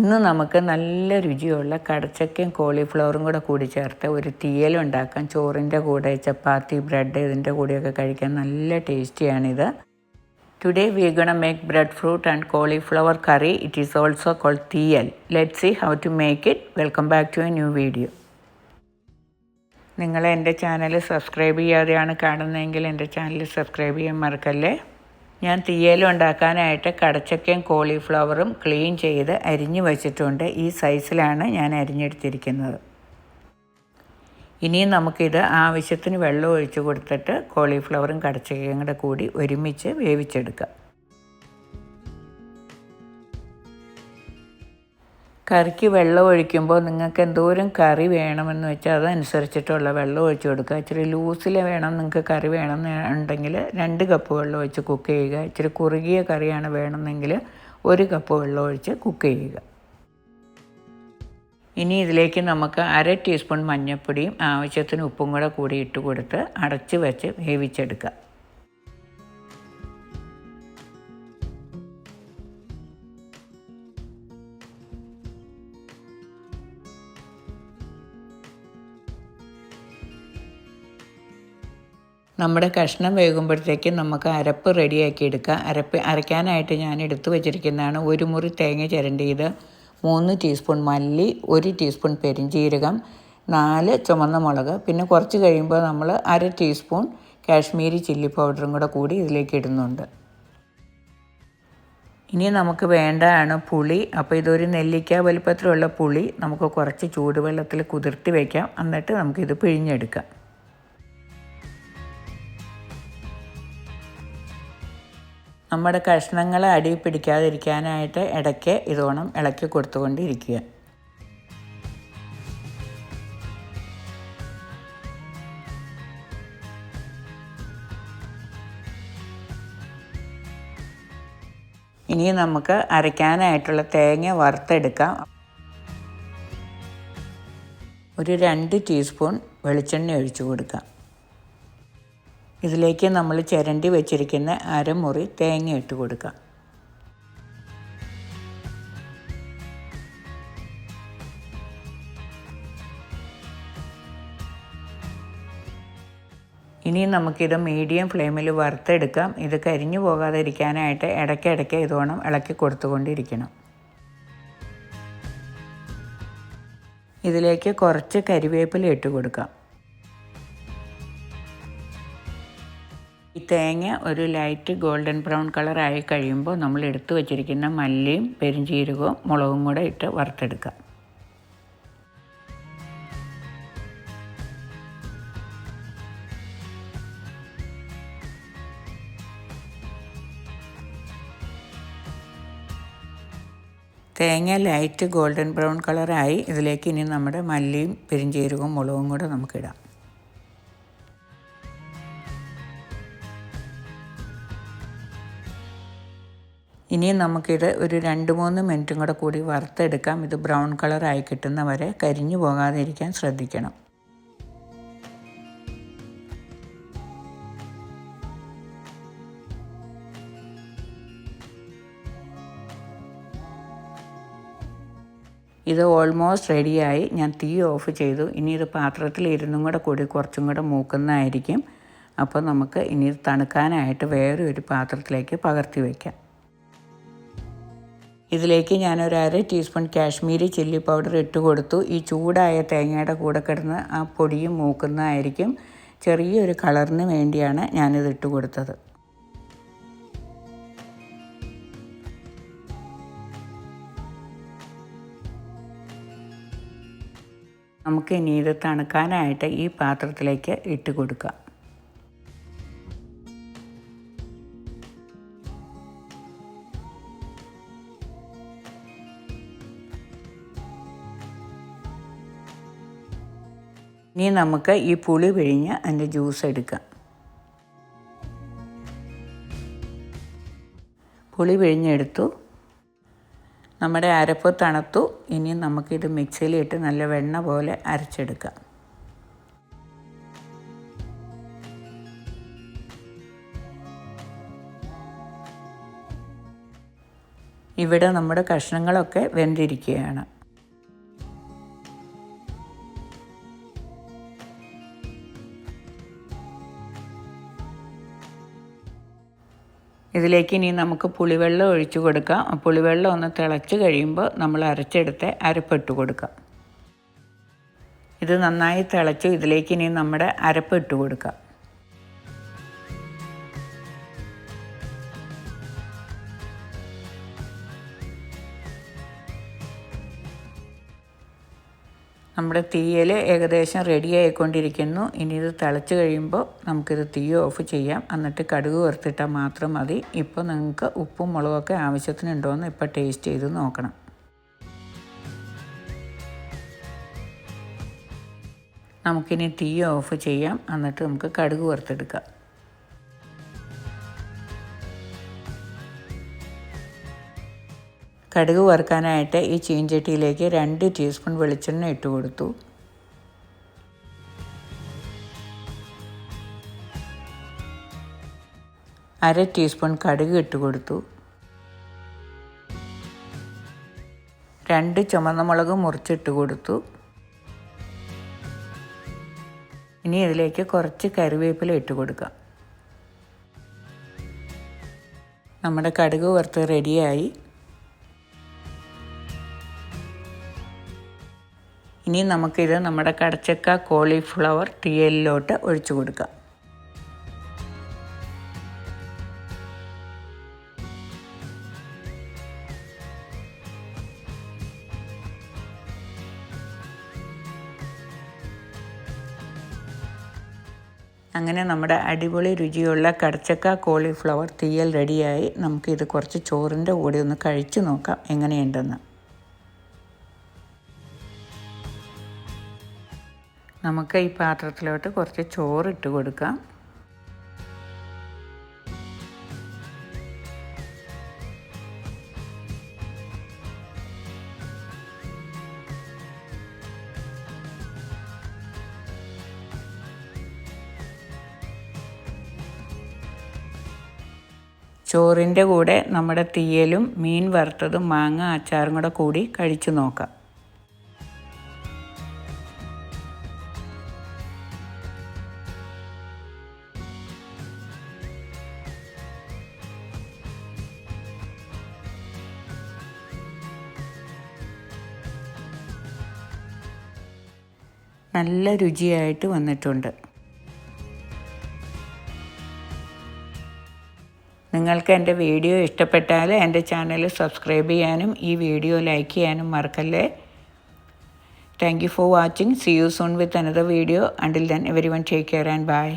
ഇന്ന് നമുക്ക് നല്ല രുചിയുള്ള കടച്ചക്കയും കോളിഫ്ലവറും കൂടെ കൂടി ചേർത്ത് ഒരു തീയലുണ്ടാക്കാം. ചോറിന്റെ കൂടെ ചപ്പാത്തി ബ്രെഡ് ഇതിന്റെ കൂടെയൊക്കെ കഴിക്കാൻ നല്ല ടേസ്റ്റിയാണിത്. Today we gonna make bread fruit and cauliflower curry it is also call theeyal. Let see how to make it welcome back to a new video നിങ്ങൾ എന്റെ ചാനൽ സബ്സ്ക്രൈബ് ചെയ്യാതെയാണ് കാണുന്നതെങ്കിൽ എന്റെ ചാനൽ സബ്സ്ക്രൈബ് ചെയ്യാൻ മറക്കല്ലേ? ഞാൻ തീയലും ഉണ്ടാക്കാനായിട്ട് കടച്ചക്കയും കോളിഫ്ലവറും ക്ലീൻ ചെയ്ത് അരിഞ്ഞു വച്ചിട്ടുണ്ട്. ഈ സൈസിലാണ് ഞാൻ അരിഞ്ഞെടുത്തിരിക്കുന്നത്. ഇനിയും നമുക്കിത് ആവശ്യത്തിന് വെള്ളം ഒഴിച്ച് കൊടുത്തിട്ട് കോളിഫ്ലവറും കടച്ചക്കയും കൂടെ കൂടി ഒരുമിച്ച് വേവിച്ചെടുക്കാം. കറിക്ക് വെള്ളം ഒഴിക്കുമ്പോൾ നിങ്ങൾക്ക് എന്തോരം കറി വേണമെന്ന് വെച്ചാൽ അതനുസരിച്ചിട്ടുള്ള വെള്ളം ഒഴിച്ച് കൊടുക്കുക. ഇച്ചിരി ലൂസിൽ വേണം നിങ്ങൾക്ക് കറി വേണം ഉണ്ടെങ്കിൽ രണ്ട് കപ്പ് വെള്ളം ഒഴിച്ച് കുക്ക് ചെയ്യുക. ഇച്ചിരി കുറുകിയ കറിയാണ് വേണമെന്നെങ്കിൽ ഒരു കപ്പ് വെള്ളം ഒഴിച്ച് കുക്ക് ചെയ്യുക. ഇനി ഇതിലേക്ക് നമുക്ക് അര ടീസ്പൂൺ മഞ്ഞൾപ്പൊടിയും ആവശ്യത്തിന് ഉപ്പും കൂടെ കൂടി ഇട്ട് കൊടുത്ത് അടച്ച് വെച്ച് വേവിച്ചെടുക്കുക. നമ്മുടെ കഷ്ണം വേകുമ്പോഴത്തേക്ക് നമുക്ക് അരപ്പ് റെഡിയാക്കി എടുക്കാം. അരപ്പ് അരയ്ക്കാനായിട്ട് ഞാൻ എടുത്തു വച്ചിരിക്കുന്നതാണ്. ഒരു മുറി തേങ്ങ ചിരണ്ടിയത് മൂന്ന് ടീസ്പൂൺ മല്ലി ഒരു ടീസ്പൂൺ പെരിഞ്ചീരകം നാല് ചുമന്ന മുളക്. പിന്നെ കുറച്ച് കഴിയുമ്പോൾ നമ്മൾ അര ടീസ്പൂൺ കാശ്മീരി ചില്ലി പൗഡറും കൂടെ കൂടി ഇതിലേക്ക് ഇടുന്നുണ്ട്. ഇനി നമുക്ക് വേണ്ടതാണ് പുളി. അപ്പോൾ ഇതൊരു നെല്ലിക്ക വലുപ്പത്തിലുള്ള പുളി. നമുക്ക് കുറച്ച് ചൂടുവെള്ളത്തിൽ കുതിർത്തി വയ്ക്കാം എന്നിട്ട് നമുക്കിത് പിഴിഞ്ഞെടുക്കാം. നമ്മുടെ കഷ്ണങ്ങളെ അടി പിടിക്കാതിരിക്കാനായിട്ട് ഇടയ്ക്ക് ഇതോണം ഇളക്കി കൊടുത്തുകൊണ്ടിരിക്കുക. ഇനി നമുക്ക് അരയ്ക്കാനായിട്ടുള്ള തേങ്ങ വറുത്തെടുക്കാം. ഒരു രണ്ട് ടീസ്പൂൺ വെളിച്ചെണ്ണ ഒഴിച്ചു കൊടുക്കാം. ഇതിലേക്ക് നമ്മൾ ചിരണ്ടി വെച്ചിരിക്കുന്ന അരമുറി തേങ്ങ ഇട്ട് കൊടുക്കാം. ഇനി നമുക്കിത് മീഡിയം ഫ്ലെയിമിൽ വറുത്തെടുക്കാം. ഇത് കരിഞ്ഞു പോകാതിരിക്കാനായിട്ട് ഇടയ്ക്കിടയ്ക്ക് ഇതോണം ഇളക്കി കൊടുത്തുകൊണ്ടിരിക്കണം. ഇതിലേക്ക് കുറച്ച് കരിവേപ്പില ഇട്ട് കൊടുക്കാം. ഈ തേങ്ങ ഒരു ലൈറ്റ് ഗോൾഡൻ ബ്രൗൺ കളർ ആയി കഴിയുമ്പോൾ നമ്മൾ എടുത്തു വച്ചിരിക്കുന്ന മല്ലിയും പെരിഞ്ചീരകവും മുളകും കൂടെ ഇട്ട് വറുത്തെടുക്കുക. തേങ്ങ ലൈറ്റ് ഗോൾഡൻ ബ്രൗൺ കളറായി ഇതിലേക്ക് ഇനി നമ്മുടെ മല്ലിയും പെരിഞ്ചീരകവും മുളകും കൂടെ നമുക്കിടാം ഇനി നമുക്കിത് ഒരു രണ്ട് മൂന്ന് മിനിറ്റും കൂടെ കൂടി വറുത്തെടുക്കാം. ഇത് ബ്രൗൺ കളറായി കിട്ടുന്നവരെ കരിഞ്ഞു പോകാതിരിക്കാൻ ശ്രദ്ധിക്കണം. ഇത് ഓൾമോസ്റ്റ് റെഡിയായി ഞാൻ തീ ഓഫ് ചെയ്തു. ഇനി ഇത് പാത്രത്തിൽ ഇരുന്നും കൂടെ കൂടി കുറച്ചും കൂടെ മൂക്കുന്നതായിരിക്കും. അപ്പോൾ നമുക്ക് ഇനി ഇത് തണുക്കാനായിട്ട് വേറെ ഒരു പാത്രത്തിലേക്ക് പകർത്തി വയ്ക്കാം ഇതിലേക്ക് ഞാനൊരു അര ടീസ്പൂൺ കാശ്മീരി ചില്ലി പൗഡർ ഇട്ട് കൊടുത്തു. ഈ ചൂടായ തേങ്ങയുടെ കൂടെ കിടന്ന് ആ പൊടിയും മൂക്കുന്നതായിരിക്കും. ചെറിയൊരു കളറിന് വേണ്ടിയാണ് ഞാനിത് ഇട്ട് കൊടുത്തത്. നമുക്ക് ഇനി ഇത് തണുക്കാനായിട്ട് ഈ പാത്രത്തിലേക്ക് ഇട്ട് കൊടുക്കാം. ഇനി നമുക്ക് ഈ പുളി പിഴിഞ്ഞ് അതിന്റെ ജ്യൂസ് എടുക്കാം. പുളി പിഴിഞ്ഞെടുത്തു. നമ്മുടെ അരപ്പ് തണുത്തു. ഇനി നമുക്കിത് മിക്സിയിലിട്ട് നല്ല വെണ്ണ പോലെ അരച്ചെടുക്കാം. ഇവിടെ നമ്മുടെ കഷ്ണങ്ങളൊക്കെ വെന്തിരിക്കുകയാണ്. ഇതിലേക്ക് ഇനി നമുക്ക് പുളിവെള്ളം ഒഴിച്ചു കൊടുക്കാം. പുളിവെള്ളം ഒന്ന് തിളച്ച് കഴിയുമ്പോൾ നമ്മൾ അരച്ചെടുത്ത് അരപ്പിട്ട് കൊടുക്കാം. ഇത് നന്നായി തിളച്ചു ഇതിലേക്ക് ഇനി നമ്മുടെ അരപ്പിട്ട് കൊടുക്കാം. നമ്മുടെ തീയൽ ഏകദേശം റെഡി ആയിക്കൊണ്ടിരിക്കുന്നു. ഇനി ഇത് തിളച്ച് കഴിയുമ്പോൾ നമുക്കിത് തീ ഓഫ് ചെയ്യാം. എന്നിട്ട് കടുക് വറുത്തിട്ടാൽ മാത്രം മതി. ഇപ്പോൾ നിങ്ങൾക്ക് ഉപ്പും മുളകൊക്കെ ആവശ്യത്തിനുണ്ടോയെന്ന് ഇപ്പോൾ ടേസ്റ്റ് ചെയ്ത് നോക്കണം. നമുക്കിനി തീ ഓഫ് ചെയ്യാം. എന്നിട്ട് നമുക്ക് കടുക് വറുത്തെടുക്കാം. കടുക് വറുക്കാനായിട്ട് ഈ ചീഞ്ചട്ടിയിലേക്ക് രണ്ട് ടീസ്പൂൺ വെളിച്ചെണ്ണ ഇട്ട് കൊടുത്തു. അര ടീസ്പൂൺ കടുക് ഇട്ട് കൊടുത്തു. രണ്ട് ചുമന്ന മുളക് മുറിച്ചിട്ട് കൊടുത്തു. ഇനി ഇതിലേക്ക് കുറച്ച് കറിവേപ്പില ഇട്ട് കൊടുക്കാം. നമ്മുടെ കടുക് വറുത്ത് റെഡിയായി ഇനി നമുക്കിത് നമ്മുടെ കടച്ചക്ക കോളിഫ്ലവർ തീയലിലോട്ട് ഒഴിച്ചു കൊടുക്കാം. അങ്ങനെ നമ്മുടെ അടിപൊളി രുചിയുള്ള കടച്ചക്ക കോളിഫ്ലവർ തീയൽ റെഡിയായി. നമുക്കിത് കുറച്ച് ചോറിന്റെ കൂടെ ഒന്ന് കഴിച്ചു നോക്കാം. എങ്ങനെയുണ്ടെന്ന്. നമുക്ക് ഈ പാത്രത്തിലോട്ട് കുറച്ച് ചോറിട്ട് കൊടുക്കാം. ചോറിന്റെ കൂടെ നമ്മുടെ തീയലും മീൻ വറുത്തതും മാങ്ങ അച്ചാറും കൂടെ കൂടി കഴിച്ചു നോക്കാം. നല്ല രുചിയായിട്ട് വന്നിട്ടുണ്ട്. നിങ്ങൾക്ക് എന്റെ വീഡിയോ ഇഷ്ടപ്പെട്ടാൽ എന്റെ ചാനൽ സബ്സ്ക്രൈബ് ചെയ്യാനും ഈ വീഡിയോ ലൈക്ക് ചെയ്യാനും മറക്കല്ലേ? Thank you for watching see you soon with another video until then everyone take care and bye